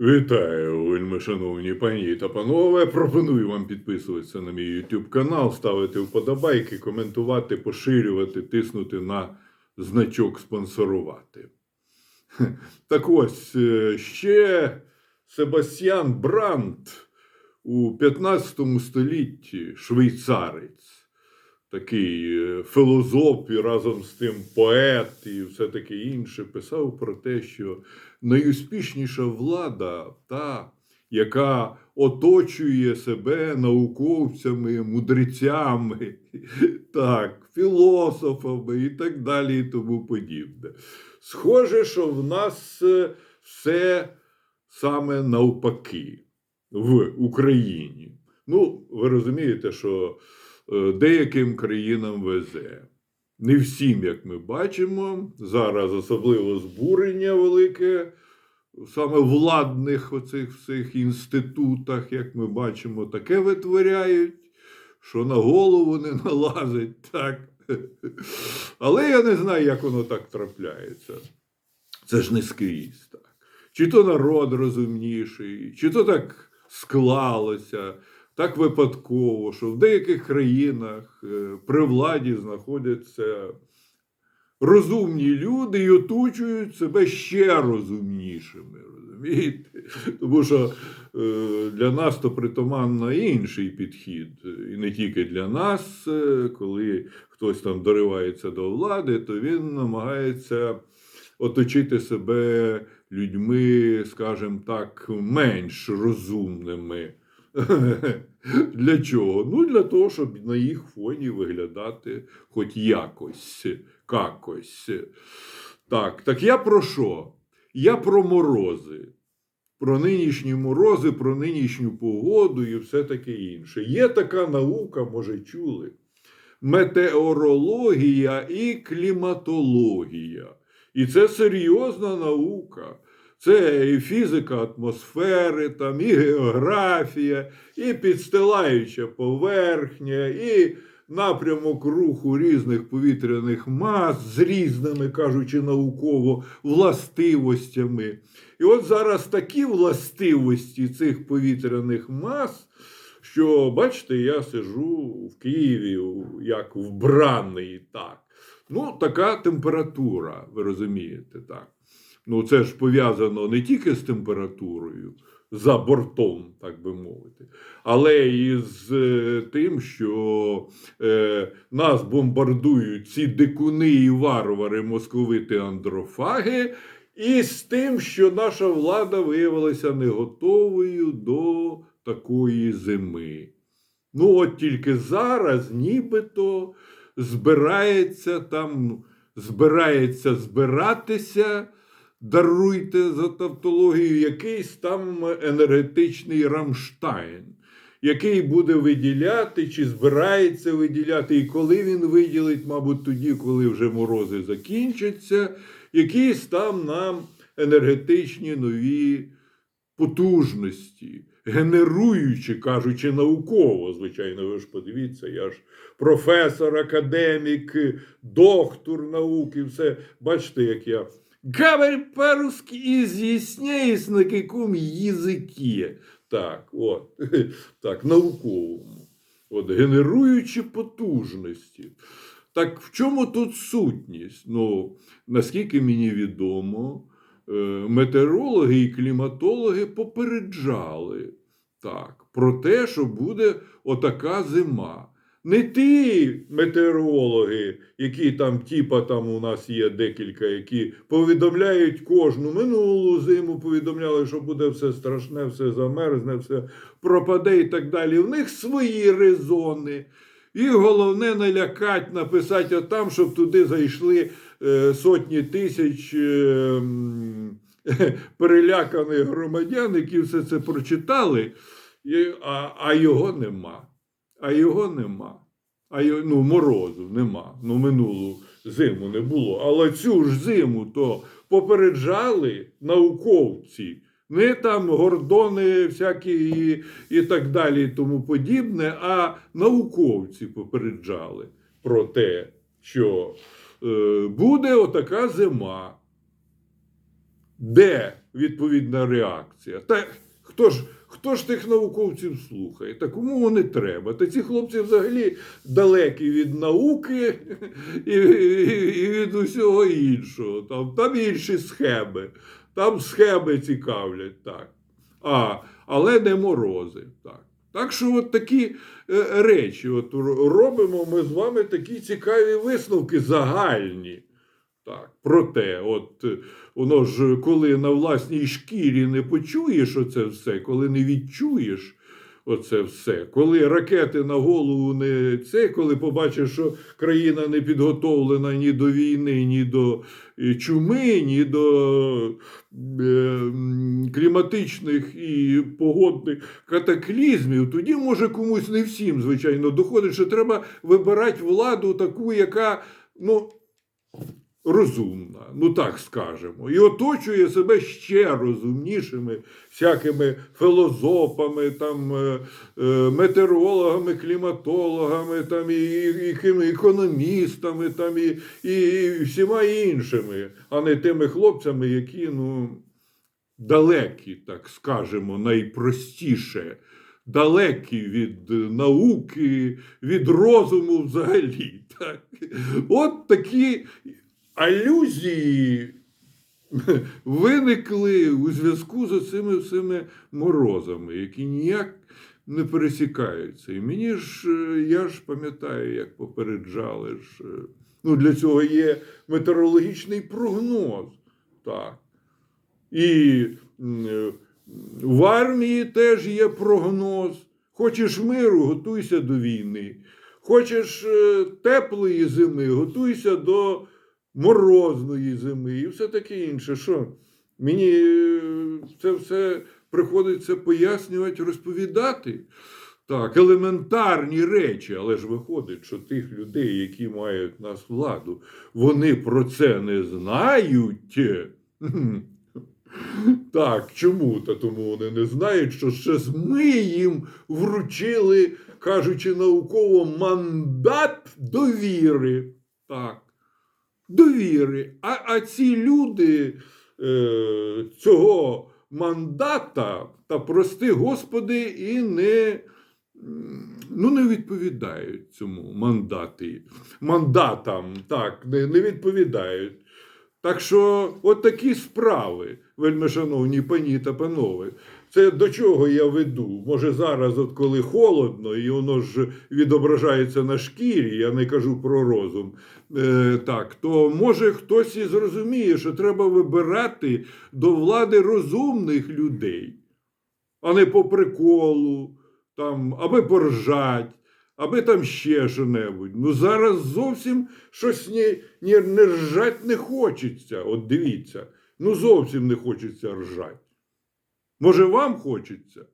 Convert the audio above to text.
Вітаю, вельми шановні пані та панове. Пропоную вам підписуватися на мій YouTube канал, ставити вподобайки, коментувати, поширювати, тиснути на значок спонсорувати. Так ось е, ще Себастьян Брандт у 15 столітті швейцарець, такий е, філозоф і разом з тим поет і все таке інше, писав про те, що найуспішніша влада та, яка оточує себе науковцями, мудрецями, так, філософами і так далі, і тому подібне. Схоже, що в нас е, все саме навпаки в Україні. Ну, ви розумієте, що деяким країнам везе. Не всім, як ми бачимо, зараз особливо збурення велике, саме владних оцих всіх інститутах, як ми бачимо, таке витворяють, що на голову не налазить так. Але я не знаю, як воно так трапляється. Це ж не скрізь так. Чи то народ розумніший, чи то так склалося, так випадково, що в деяких країнах е, при владі знаходяться розумні люди і оточують себе ще розумнішими. Розумієте? Тому що е, для нас то притаманно інший підхід. І не тільки для нас, е, коли хтось там доривається до влади, то він намагається оточити себе людьми, скажімо так, менш розумними. Для чого? Ну, для того, щоб на їх фоні виглядати хоч якось, какось. Так, так я про що? Я про морози. Про нинішні морози, про нинішню погоду і все таке інше. Є така наука, може, чули. Метеорологія і кліматологія. І це серйозна наука. Це і фізика атмосфери, там, і географія, і підстилаюча поверхня, і напрямок руху різних повітряних мас з різними, кажучи науково, властивостями. І от зараз такі властивості цих повітряних мас, що, бачите, я сижу в Києві, як вбраний так. Ну, така температура, ви розумієте, так. Ну, це ж пов'язано не тільки з температурою за бортом, так би мовити, але і з е, тим, що е, нас бомбардують ці дикуни і варвари, московити андрофаги, і з тим, що наша влада виявилася не готовою до такої зими. Ну, от тільки зараз, нібито збирається там, збирається збиратися, даруйте за тавтологію, якийсь там енергетичний Рамштайн, який буде виділяти, чи збирається виділяти, і коли він виділить, мабуть, тоді, коли вже морози закінчаться, якісь там нам енергетичні нові потужності, генеруючи, кажучи, науково, звичайно, ви ж подивіться, я ж професор, академік, доктор науки, все. Бачите, як я говорю по-русски і на якому язикі. Так, от, так, науковому. От, генеруючи потужності. Так в чому тут сутність? Ну, наскільки мені відомо, е, метеорологи і кліматологи попереджали так, про те, що буде отака зима. Не ті метеорологи, які там, типа там у нас є декілька, які повідомляють кожну минулу зиму, повідомляли, що буде все страшне, все замерзне, все пропаде і так далі. В них свої резони. І головне налякати, написати отам, щоб туди зайшли е, сотні тисяч е, м, переляканих громадян, які все це прочитали, і, а, а його нема. А його нема. А ну, морозу нема. Ну, минулу зиму не було. Але цю ж зиму то попереджали науковці. Не там гордони всякі і, і так далі, і тому подібне, а науковці попереджали про те, що е, буде отака зима. Де відповідна реакція? Та хто ж, хто ж тих науковців слухає? Та кому вони треба? Та ці хлопці взагалі далекі від науки і, і, і від усього іншого. Там, там інші схеми. Там схеми цікавлять, так. А, але не морози. Так. Так що от такі е, речі от робимо ми з вами такі цікаві висновки загальні. Так, проте, от е, воно ж коли на власній шкірі не почуєш оце все, коли не відчуєш оце все, коли ракети на голову не це, коли побачиш, що країна не підготовлена ні до війни, ні до е, чуми, ні до е, кліматичних і погодних катаклізмів, тоді може комусь не всім, звичайно, доходить, що треба вибирати владу таку, яка ну, розумна, ну так скажемо, і оточує себе ще розумнішими всякими філозофами, там, е, е, метеорологами, кліматологами, там, і, і, і економістами, там, і, і всіма іншими, а не тими хлопцями, які ну, далекі, так скажемо, найпростіше. Далекі від науки, від розуму взагалі. Так? От такі алюзії виникли у зв'язку з цими всіми морозами, які ніяк не пересікаються. І мені ж, е, я ж пам'ятаю, як попереджали ж. е, Ну, для цього є метеорологічний прогноз. Так. І е, в армії теж є прогноз. Хочеш миру, готуйся до війни. Хочеш теплої зими, готуйся до морозної зими і все таке інше. Що? Мені е, це все приходиться пояснювати, розповідати. Так, елементарні речі, але ж виходить, що тих людей, які мають нас владу, вони про це не знають. Так, чому? Та тому вони не знають, що ще ми їм вручили, кажучи науково, мандат довіри. Так, довіри. А, а ці люди е, цього мандата, та прости Господи, і не, ну, не відповідають цьому мандати, мандатам, так, не, не відповідають. Так що, от такі справи, вельми шановні пані та панове. Це до чого я веду? Може, зараз, от коли холодно, і воно ж відображається на шкірі, я не кажу про розум. Е, так, то може хтось і зрозуміє, що треба вибирати до влади розумних людей, а не по приколу, там, аби поржать, аби там ще що-небудь. Ну зараз зовсім щось не, не, не ржать не хочеться. От дивіться, ну зовсім не хочеться ржать. Може, вам хочеться?